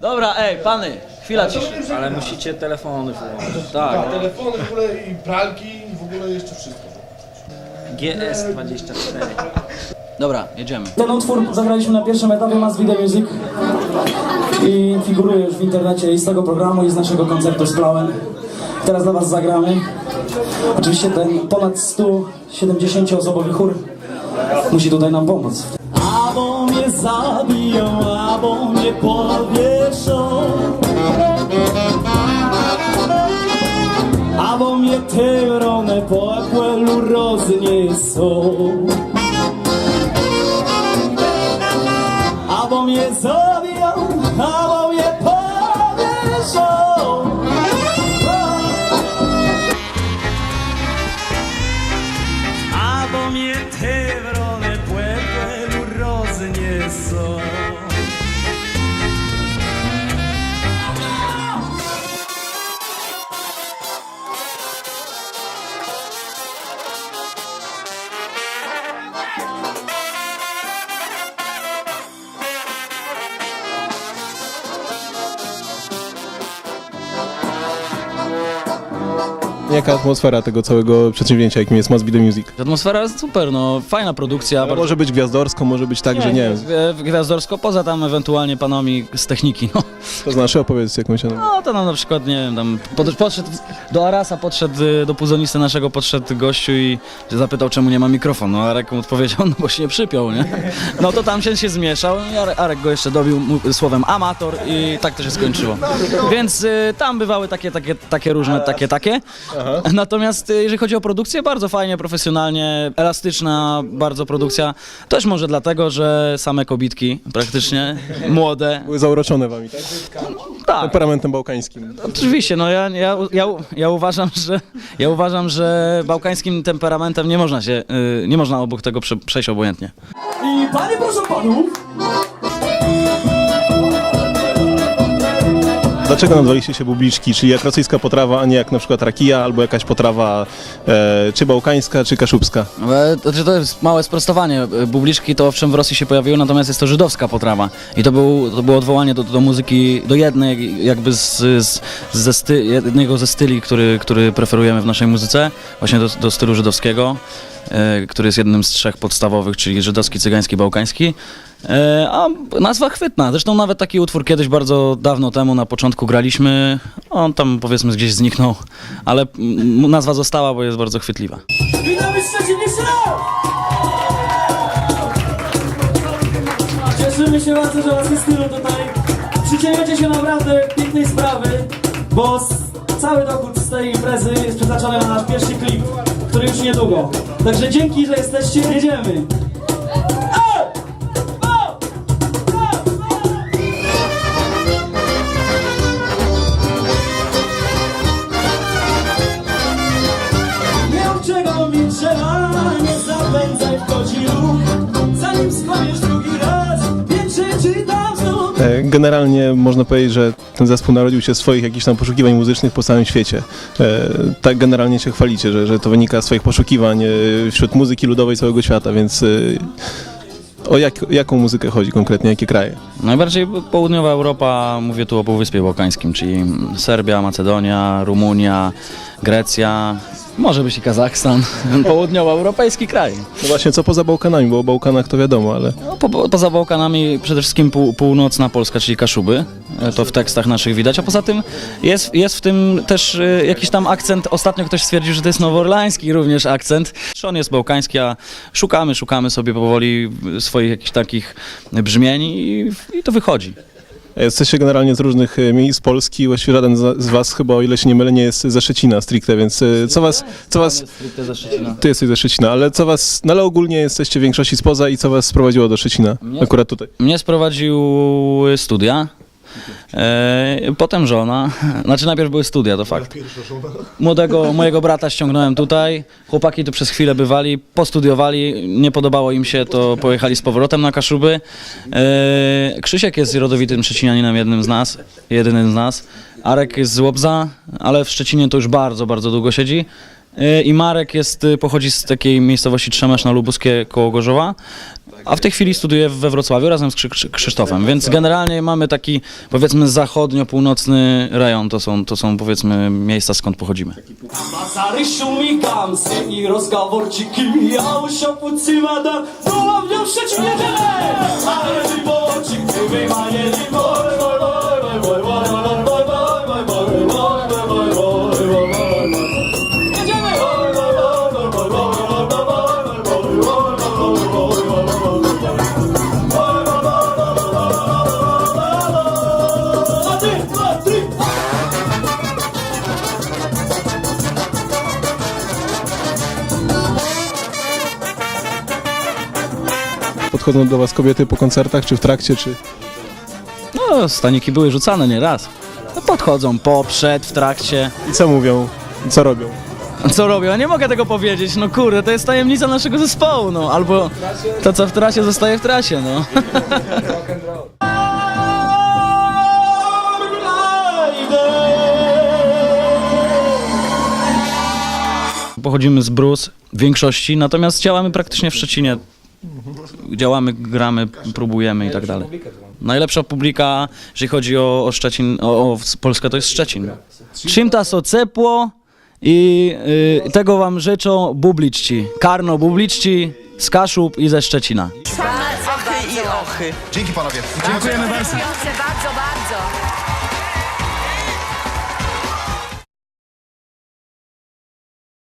Dobra, ej, pany, chwila ciszy. Ale musicie telefony wyłączyć. Tak. Telefony w ogóle i pralki i w ogóle jeszcze wszystko. GS24. Dobra, jedziemy. Ten utwór zagraliśmy na pierwszym etapie Mass Video Music i figuruje już w internecie i z tego programu i z naszego koncertu z Plauen. Teraz dla Was zagramy. Oczywiście ten ponad 170-osobowy chór musi tutaj nam pomóc. Albo mnie zabiją, albo mnie powieszą. Albo mnie te rony po ekwelu rozniesą Albo mnie zabiją, Jaka atmosfera tego całego przedsięwzięcia, jakim jest Must Be The Music? Atmosfera jest super, no, fajna produkcja. Ale może być gwiazdorsko, może być tak, że nie wiem. Gwi- Gwiazdorsko, poza tam ewentualnie panomi z techniki, no. To znaczy opowiedz jakąś anegdotę. No to nam na przykład, nie wiem, tam pod, podszedł do Arasa, podszedł y, do puzonisty naszego, podszedł gościu i zapytał, czemu nie ma mikrofonu. No Arek mu odpowiedział, no bo się nie przypiął, nie? No to tam się, się zmieszał i Arek, Arek go jeszcze dobił mu- słowem amator i tak to się skończyło. Więc y, tam bywały takie, takie, takie różne, takie, takie. Natomiast y, jeżeli chodzi o produkcję, bardzo fajnie, profesjonalnie, elastyczna bardzo produkcja. Też może dlatego, że same kobitki praktycznie, młode. Były zauroczone wami, tak? Tak, Temperamentem bałkańskim. Oczywiście, no ja, ja, ja, ja uważam, że ja uważam, że bałkańskim temperamentem nie można się, y, nie można obok tego prze, przejść obojętnie. I panie proszę panów, Dlaczego nazwaliście się bubliczki? Czyli jak rosyjska potrawa, a nie jak na przykład rakija, albo jakaś potrawa e, czy bałkańska, czy kaszubska? E, To, to jest małe sprostowanie. E, Bubliczki to owszem w Rosji się pojawiły, natomiast jest to żydowska potrawa. I to, był, to było odwołanie do, do muzyki, do jednej jakby z, z, ze sty, jednego ze styli, który, który preferujemy w naszej muzyce, właśnie do, do stylu żydowskiego, e, który jest jednym z trzech podstawowych, czyli żydowski, cygański, bałkański. E, A nazwa chwytna. Zresztą nawet taki utwór kiedyś bardzo dawno temu na początku graliśmy. On tam powiedzmy gdzieś zniknął, ale nazwa została, bo jest bardzo chwytliwa. witamy raz! Cieszymy się bardzo, że was jest tutaj. Przyczyniacie się naprawdę pięknej sprawy, bo cały dochód z tej imprezy jest przeznaczony na nasz pierwszy klip, który już niedługo. Także dzięki, że jesteście, jedziemy! Generalnie można powiedzieć, że ten zespół narodził się z swoich jakichś tam poszukiwań muzycznych po całym świecie. E, Tak generalnie się chwalicie, że, że to wynika z swoich poszukiwań e, wśród muzyki ludowej całego świata, więc e, o jak, jaką muzykę chodzi konkretnie, jakie kraje? Najbardziej południowa Europa, mówię tu o Półwyspie Bałkańskim, czyli Serbia, Macedonia, Rumunia, Grecja, może być i Kazachstan, południowoeuropejski kraj. No właśnie, co poza Bałkanami, bo o Bałkanach to wiadomo, ale No, po, po- poza Bałkanami przede wszystkim pół, północna Polska, czyli Kaszuby, E, to w tekstach naszych widać, a poza tym jest, jest w tym też e, jakiś tam akcent, ostatnio ktoś stwierdził, że to jest nowoorlański również akcent, on jest bałkański, a szukamy, szukamy sobie powoli swoich jakichś takich brzmień i, i to wychodzi. Jesteście generalnie z różnych e, miejsc Polski, właściwie żaden z was chyba, o ile się nie mylę, nie jest ze Szczecina stricte, więc e, co was, co was, ty jesteś ze Szczecina, ale co was, no ale ogólnie jesteście w większości spoza i co was sprowadziło do Szczecina, Mnie- akurat tutaj? Mnie sprowadziły studia. E, potem żona. Znaczy najpierw były studia, to fakt. Młodego mojego brata ściągnąłem tutaj. Chłopaki tu przez chwilę bywali, postudiowali, nie podobało im się, to pojechali z powrotem na Kaszuby. E, Krzysiek jest rodowitym Szczecinianinem, jednym z nas, jedynym z nas. Arek jest z Łobza, ale w Szczecinie to już bardzo, bardzo długo siedzi. Y, i Marek jest, y, pochodzi z takiej miejscowości Trzemesz na Lubuskie koło Gorzowa, a w tej chwili studiuje we Wrocławiu razem z Krzy- Krzy- Krzysztofem, więc generalnie mamy taki powiedzmy zachodnio-północny rejon, to są, to są powiedzmy miejsca skąd pochodzimy. Podchodzą do was kobiety po koncertach, czy w trakcie, czy... No, staniki były rzucane nie raz. No, podchodzą po, przed, w trakcie. I co mówią? Co robią? Co robią? Ja nie mogę tego powiedzieć, no kurde, to jest tajemnica naszego zespołu, no. Albo to, co w trasie, zostaje w trasie, no. Pochodzimy z Brus w większości, natomiast działamy praktycznie w Szczecinie. Działamy, gramy, próbujemy i tak dalej. Najlepsza publika, jeżeli chodzi o, o Szczecin, o, o Polskę, to jest Szczecin. Czym ta so cepło i y, tego wam życzą bubliczci. Karno bubliczci z Kaszub i ze Szczecina. Achy i ochy. Dzięki panowie. Dziękujemy bardzo. Bardzo, bardzo.